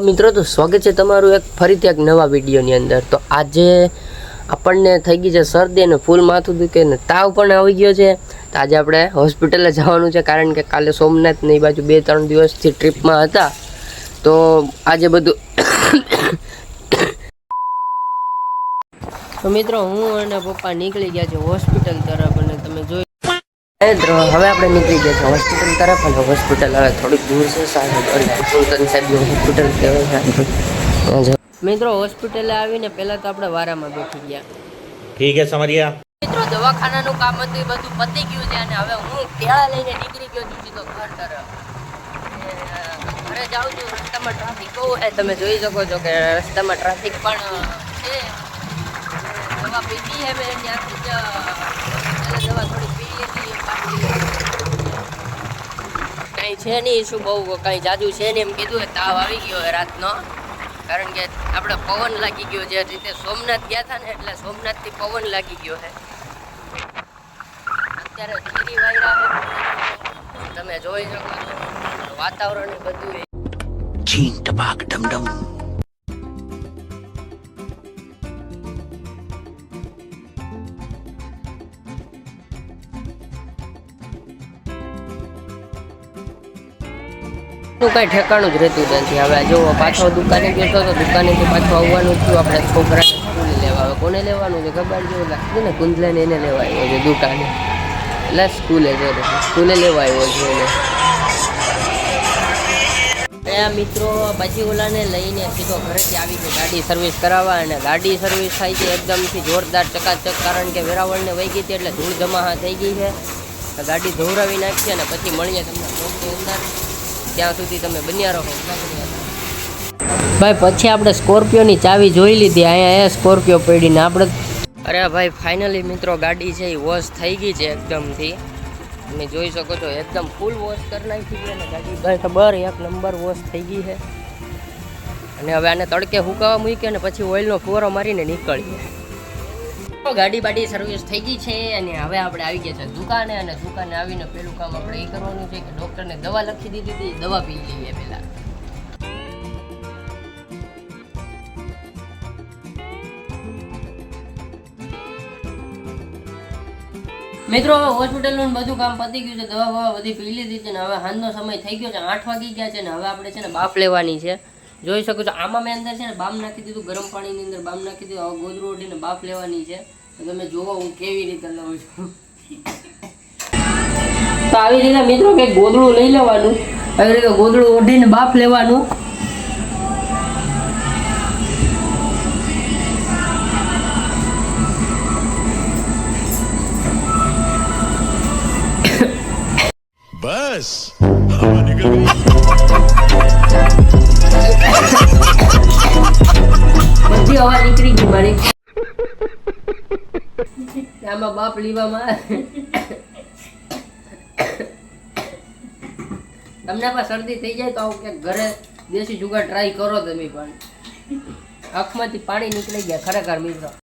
મિત્રો, તો સ્વાગત છે તમારું એક ફરીથી એક નવા વિડીયોની અંદર. તો આજે આપણને થઈ ગઈ છે શરદી અને ફૂલ માથું દુખે ને તાવ પણ આવી ગયો છે. તો આજે આપણે હોસ્પિટલે જવાનું છે, કારણ કે કાલે સોમનાથ ને એ બાજુ બે ત્રણ દિવસથી ટ્રીપમાં હતા. તો આજે બધું તો મિત્રો, હું અને પપ્પા નીકળી ગયા છે હોસ્પિટલ તરફ અને હવે આપણે નીકળી ગયા છે હોસ્પિટલ તરફ. અને હોસ્પિટલ હવે થોડીક દૂર છે સાહેબ. સાહેબની હોસ્પિટલ કહેવાય છે. મિત્રો હોસ્પિટલે આવીને પહેલાં તો આપણે વારામાં બેઠી ગયા. ઠીક છે સમરિયા. મિત્રો દવાખાનાનું કામ હતું એ બધું પતી ગયું છે અને હવે હું કેળા લઈને નીકળી ગયો છું સીધો ઘર તરફ. ઘરે જાઉં છું રસ્તામાં ટ્રાફિક બહુ છે. તમે જોઈ શકો છો કે રસ્તામાં ટ્રાફિક પણ છે. દવા પીધી છે મેં ત્યાંથી દવા થોડી છે નહીં, શું બહુ કાંઈ જાદુ છે નહીં એમ કીધું તાવ આવી ગયો રાતનો. કારણ કે આપણે પવન લાગી ગયો જે રીતે સોમનાથ ગયા હતા ને એટલે સોમનાથથી પવન લાગી ગયો છે. અત્યારે ખીરી વાયરા તમે જોઈ શકો છો, વાતાવરણ બધું છીન ટપાક ડમડમ. તો કાંઈ ઠેકાણું જ રહેતું નથી. હવે જો પાછો દુકાને ગયો તો દુકાનેથી પાછો આવવાનું થયું. આપણે છોકરાને સ્કૂલે લેવા આવે. કોને લેવાનું છે ખબર જેવું લાગતું ને કુંદલાને એને લેવા આવ્યો છે દુકાને. એટલે સ્કૂલે છે. સ્કૂલે લેવા આવ્યો છે એને. મિત્રો, પછી ઓલાને લઈને સીધો ઘરેથી આવી છે ગાડી સર્વિસ કરાવવા અને ગાડી સર્વિસ થાય છે એકદમથી જોરદાર ચકાચક કારણ કે વેરાવળને વહી ગઈ હતી એટલે ધૂળ જમા થઈ ગઈ છે. ગાડી ધોવરાવી નાખીએ અને પછી મળીએ તમને. અંદર ત્યાં સુધી તમે બન્યા રહો. ભાઈ, પછી આપણે સ્કોર્પિયોની ચાવી જોઈ લીધી. અહીંયા એ સ્કોર્પિયો પડીને આપણે અરે ભાઈ ફાઇનલી મિત્રો, ગાડી છે એ વોશ થઈ ગઈ છે એકદમથી. તમે જોઈ શકો છો, એકદમ ફૂલ વોશ કરી નાખી છે અને ગાડી ખબર, એક નંબર વોશ થઈ ગઈ છે. અને હવે આને તડકે હુકાવા મૂકીએ અને પછી ઓઇલનો ફુવારો મારીને નીકળીએ. ગાડી બાડી સર્વિસ થઈ ગઈ છે અને હવે આપણે આવી ગયા છે દુકાને અને દુકાને આવીને પેલું કામ આપણે એ કરવાનું છે કે ડૉક્ટરને દવા લખી દીધી હતી, દવા પી લઈએ પહેલાં. મિત્રો, હવે હોસ્પિટલનું બધું કામ પતી ગયું છે, દવા બવા બધી પી લીધી છે ને હવે હાંજનો સમય થઈ ગયો છે, આઠ વાગી ગયા છે ને હવે આપણે છે ને બાફ લેવાની છે. જોઈ શકો છો. આમાં મેં અંદર છે ને બામ નાખી દીધું, ગરમ પાણીની અંદર બામ નાખી દીધું હવે ગોદરું ઓઢીને બાફ લેવાની છે. તમે જોવો હું કેવી રીતે લઉં છું. તો આવી રીતે મિત્રો કે ગોદડું લઈ લેવાનું. આવી રીતે ગોદડું ઓઢીને બાફ લેવાનું. बस આમાં બાપ લીવામાં. તમને પણ શરદી થઈ જાય તો આવું ક્યાંક ઘરે દેશી જુગાડ ટ્રાય કરો તમે પણ. આંખમાંથી પાણી નીકળી ગયા, ખરેખર મિત્રો.